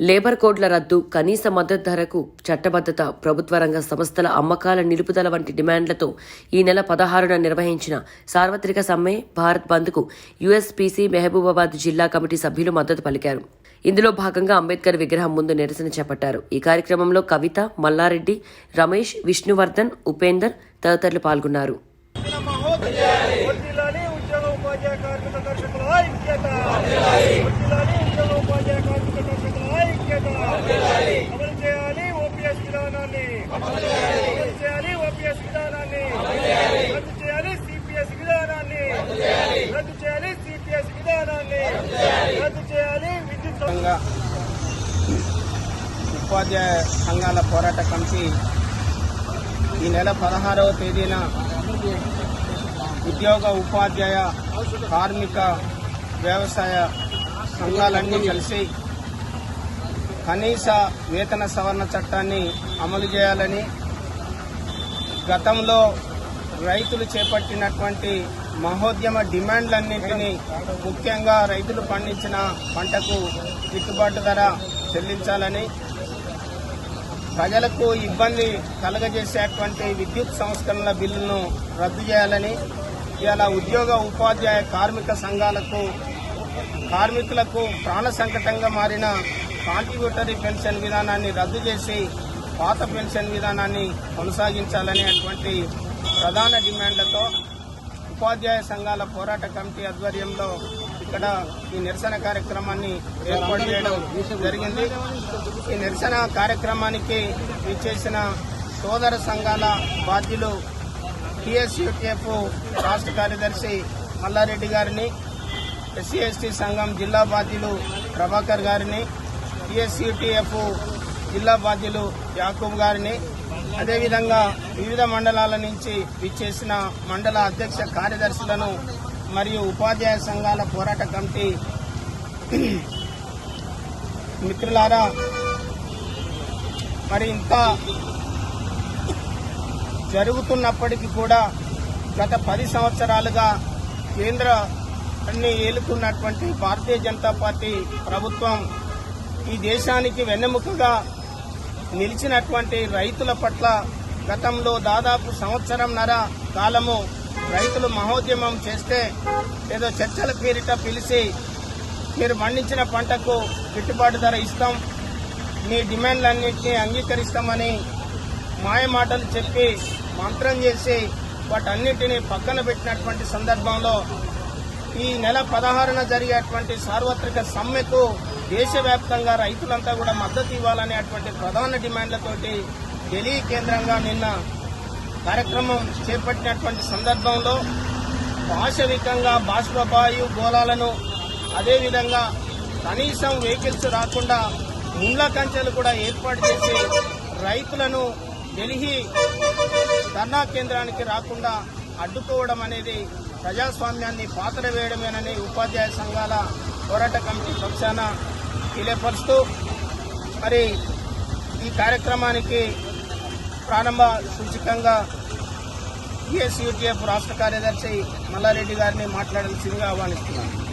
Labour కోడ్ల రద్దు కనీస మద్దతు ధరకు చట్టబద్దత ప్రభుత్వ రంగ సంస్థల అమ్మకాల నిలుపుదల వంటి డిమాండ్లతో ఈ నెల పదహారున నిర్వహించిన సార్వత్రిక సమ్మె భారత్ బంద్కు యుఎస్పీసీ మెహబూబాబాద్ జిల్లా కమిటీ సభ్యులు మద్దతు పలికారు. ఇందులో భాగంగా అంబేద్కర్ విగ్రహం ముందు నిరసన చేపట్టారు. ఈ కార్యక్రమంలో కవిత మల్లారెడ్డి రమేష్ విష్ణువర్ధన్ ఉపేందర్ తదితరులు పాల్గొన్నారు. ఉద్యోగ ఉపాధ్యాయ కార్మిక కర్షకుల ఐక్యత వడ్డీలాని ఉద్యోగ ఉపాధ్యాయ కార్మిక కర్షకుల ఐక్యత అమలు చేయాలి ఓపీఎస్ విధానాన్ని అమలు చేయాలి ఓపీఎస్ విధానాన్ని రద్దు చేయాలి సిపిఎస్ విధానాన్ని రద్దు చేయాలి సిపిఎస్ విధానాన్ని రద్దు చేయాలి విద్యుత్ సం- సంఘంగా ఉపాధ్యాయ సంఘాల పోరాట కమిటీ ఈ నెల పదహారవ తేదీన ఉద్యోగ ఉపాధ్యాయ కార్మిక వ్యవసాయ సంఘాలన్నీ కలిసి కనీస వేతన సవరణ చట్టాన్ని అమలు చేయాలని గతంలో రైతులు చేపట్టినటువంటి మహోద్యమ డిమాండ్లన్నింటినీ ముఖ్యంగా రైతులు పండించిన పంటకు గిట్టుబాటు ధర చెల్లించాలని ప్రజలకు ఇబ్బంది కలగజేసేటువంటి విద్యుత్ సంస్కరణల బిల్లును రద్దు చేయాలని ఇలా ఉద్యోగ ఉపాధ్యాయ కార్మిక సంఘాలకు కార్మికులకు ప్రాణ సంకటంగా మారిన కాంట్రిబ్యూటరీ పెన్షన్ విధానాన్ని రద్దు చేసి పాత పెన్షన్ విధానాన్ని కొనసాగించాలనేటువంటి ప్రధాన డిమాండ్లతో ఉపాధ్యాయ సంఘాల పోరాట కమిటీ ఆధ్వర్యంలో ఇక్కడ ఈ నిరసన కార్యక్రమాన్ని ఏర్పాటు చేయడం జరిగింది. ఈ నిరసన కార్యక్రమానికి విచ్చేసిన సోదర సంఘాల బాధ్యులు టిఎస్యుటిఎఫ్ రాష్ట్ర కార్యదర్శి మల్లారెడ్డి గారిని ఎస్సీ ఎస్టీ సంఘం జిల్లా బాధ్యులు ప్రభాకర్ గారిని టిఎస్యుటిఎఫ్ జిల్లా బాధ్యులు యాకూబ్ గారిని అదేవిధంగా వివిధ మండలాల నుంచి విచ్చేసిన మండల అధ్యక్ష కార్యదర్శులను మరియు ఉపాధ్యాయ సంఘాల పోరాట కమిటీ మిత్రులారా మరి ఇంత జరుగుతున్నప్పటికీ కూడా గత పది సంవత్సరాలుగా కేంద్ర అన్ని ఏలుతున్నటువంటి భారతీయ జనతా పార్టీ ప్రభుత్వం ఈ దేశానికి వెన్నెముకగా నిలిచినటువంటి రైతుల పట్ల గతంలో దాదాపు సంవత్సరంన్నర కాలము రైతులు మహోద్యమం చేస్తే ఏదో చర్చల పేరిట పిలిచి మీరు పండించిన పంటకు గిట్టుబాటు ధర ఇస్తాం. మీ డిమాండ్లన్నింటినీ అంగీకరిస్తామని మాయమాటలు చెప్పి మంత్రం చేసి వాటన్నిటిని పక్కన పెట్టినటువంటి సందర్భంలో ఈ నెల పదహారున జరిగేటువంటి సార్వత్రిక సమ్మెకు దేశవ్యాప్తంగా రైతులంతా కూడా మద్దతు ఇవ్వాలనేటువంటి ప్రధాన డిమాండ్లతోటి ఢిల్లీ కేంద్రంగా నిన్న కార్యక్రమం చేపట్టినటువంటి సందర్భంలో పాశవికంగా బాష్పబాయు గోళాలను అదేవిధంగా కనీసం వెహికల్స్ రాకుండా ముండ్ల కంచెలు కూడా ఏర్పాటు చేసి రైతులను ఢిల్లీ ధర్నా కేంద్రానికి రాకుండా అడ్డుకోవడం అనేది ప్రజాస్వామ్యాన్ని పాత్ర వేయడమేనని ఉపాధ్యాయ సంఘాల పోరాట కమిటీ పక్షాన తెలియపరుస్తూ మరి ఈ కార్యక్రమానికి ప్రారంభ సూచికంగా ఈఎస్యూటీఎఫ్ రాష్ట్ర కార్యదర్శి మల్లారెడ్డి గారిని మాట్లాడాల్సిందిగా ఆహ్వానిస్తున్నాను.